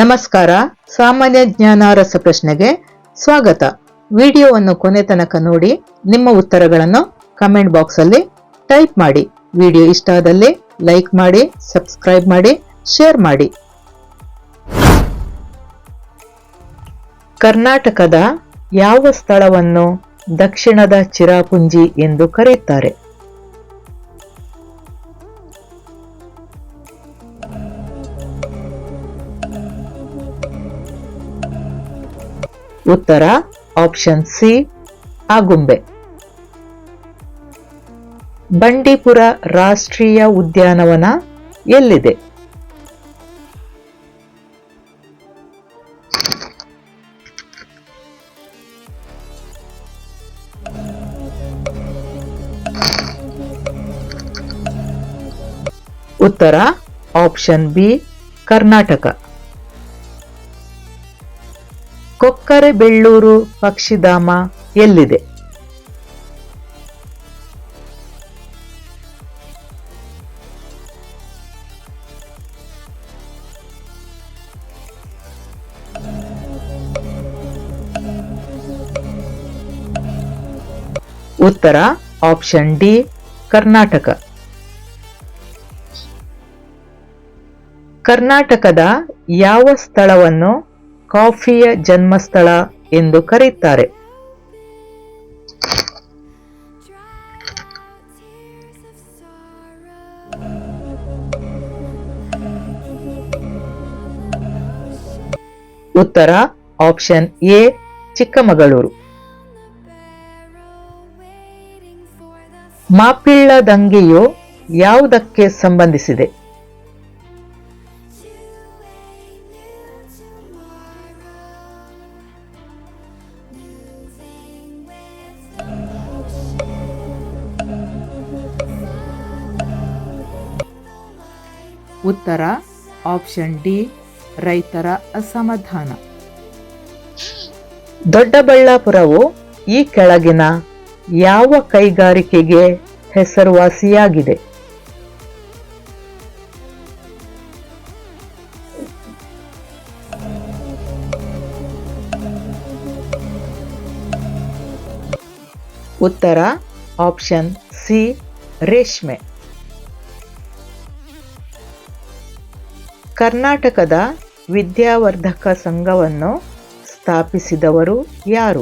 ನಮಸ್ಕಾರ. ಸಾಮಾನ್ಯ ಜ್ಞಾನ ರಸಪ್ರಶ್ನೆಗೆ ಸ್ವಾಗತ. ವಿಡಿಯೋವನ್ನು ಕೊನೆ ತನಕ ನೋಡಿ ನಿಮ್ಮ ಉತ್ತರಗಳನ್ನು ಕಮೆಂಟ್ ಬಾಕ್ಸ್ ಅಲ್ಲಿ ಟೈಪ್ ಮಾಡಿ. ವಿಡಿಯೋ ಇಷ್ಟ ಆದಲ್ಲಿ ಲೈಕ್ ಮಾಡಿ ಸಬ್ಸ್ಕ್ರೈಬ್ ಮಾಡಿ ಶೇರ್ ಮಾಡಿ. ಕರ್ನಾಟಕದ ಯಾವ ಸ್ಥಳವನ್ನು ದಕ್ಷಿಣದ ಚಿರಾಪುಂಜಿ ಎಂದು ಕರೆಯುತ್ತಾರೆ? ಉತ್ತರ ಆಪ್ಷನ್ ಸಿ ಆಗುಂಬೆ ಬಂಡೀಪುರ ರಾಷ್ಟ್ರೀಯ ಉದ್ಯಾನವನ ಎಲ್ಲಿದೆ? ಉತ್ತರ ಆಪ್ಷನ್ ಬಿ ಕರ್ನಾಟಕ. ಕೊಕ್ಕರೆಬೆಳ್ಳೂರು ಪಕ್ಷಿಧಾಮ ಎಲ್ಲಿದೆ? ಉತ್ತರ ಆಪ್ಷನ್ ಡಿ ಕರ್ನಾಟಕ. ಕರ್ನಾಟಕದ ಯಾವ ಸ್ಥಳವನ್ನು ಕಾಫಿಯ ಜನ್ಮಸ್ಥಳ ಎಂದು ಕರೆಯುತ್ತಾರೆ. ಉತ್ತರ ಆಪ್ಷನ್ ಎ ಚಿಕ್ಕಮಗಳೂರು. ಮಾಪಿಳ್ಳ ದಂಗೆಯು ಯಾವುದಕ್ಕೆ ಸಂಬಂಧಿಸಿದೆ? ಉತ್ತರ ಆಪ್ಷನ್ ಡಿ ರೈತರ ಅಸಮಾಧಾನ. ದೊಡ್ಡಬಳ್ಳಾಪುರವು ಈ ಕೆಳಗಿನ ಯಾವ ಕೈಗಾರಿಕೆಗೆ ಹೆಸರುವಾಸಿಯಾಗಿದೆ? ಉತ್ತರ ಆಪ್ಷನ್ ಸಿ ರೇಷ್ಮೆ. ಕರ್ನಾಟಕದ ವಿದ್ಯಾವರ್ಧಕ ಸಂಘವನ್ನು ಸ್ಥಾಪಿಸಿದವರು ಯಾರು?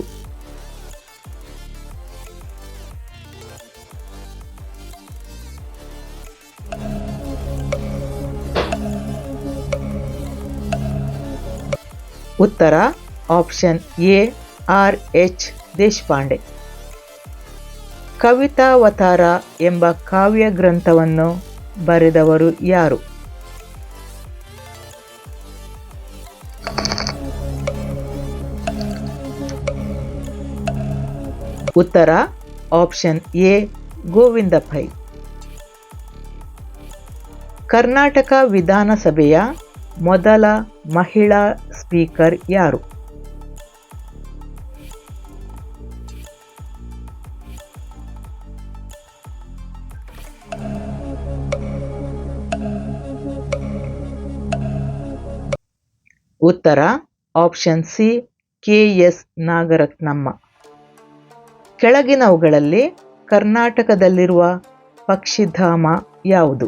ಉತ್ತರ option A, R, H, Deshpande. Kavitavatara ಎಂಬ ಕಾವ್ಯ ಗ್ರಂಥವನ್ನು ಬರೆದವರು ಯಾರು? ಉತ್ತರ ಆಪ್ಷನ್ ಎ, ಗೋವಿಂದ ಪೈ ಕರ್ನಾಟಕ ವಿಧಾನಸಭೆಯ ಮೊದಲ ಮಹಿಳಾ ಸ್ಪೀಕರ್ ಯಾರು? ಉತ್ತರ option C, K S Nagarathnamma. ಕೆಳಗಿನವುಗಳಲ್ಲಿ ಕರ್ನಾಟಕದಲ್ಲಿರುವ ಪಕ್ಷಿಧಾಮ ಯಾವುದು?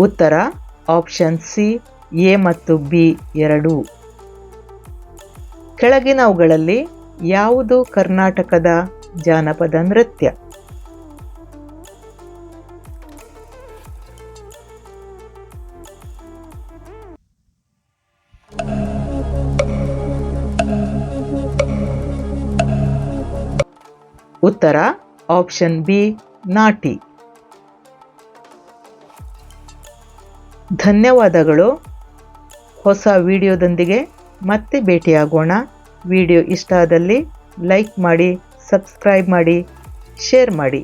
ಉತ್ತರ, ಆಪ್ಷನ್ ಸಿ, ಎ ಮತ್ತು ಬಿ ಎರಡು. ಕೆಳಗಿನವುಗಳಲ್ಲಿ ಯಾವುದು ಕರ್ನಾಟಕದ ಜಾನಪದ ನೃತ್ಯ? ಉತ್ತರ ಆಪ್ಷನ್ ಬಿ ನಾಟಿ. ಧನ್ಯವಾದಗಳು. ಹೊಸ ವಿಡಿಯೋದೊಂದಿಗೆ ಮತ್ತೆ ಭೇಟಿಯಾಗೋಣ. ವಿಡಿಯೋ ಇಷ್ಟ ಆದಲ್ಲಿ ಲೈಕ್ ಮಾಡಿ, ಸಬ್ಸ್ಕ್ರೈಬ್ ಮಾಡಿ, ಶೇರ್ ಮಾಡಿ.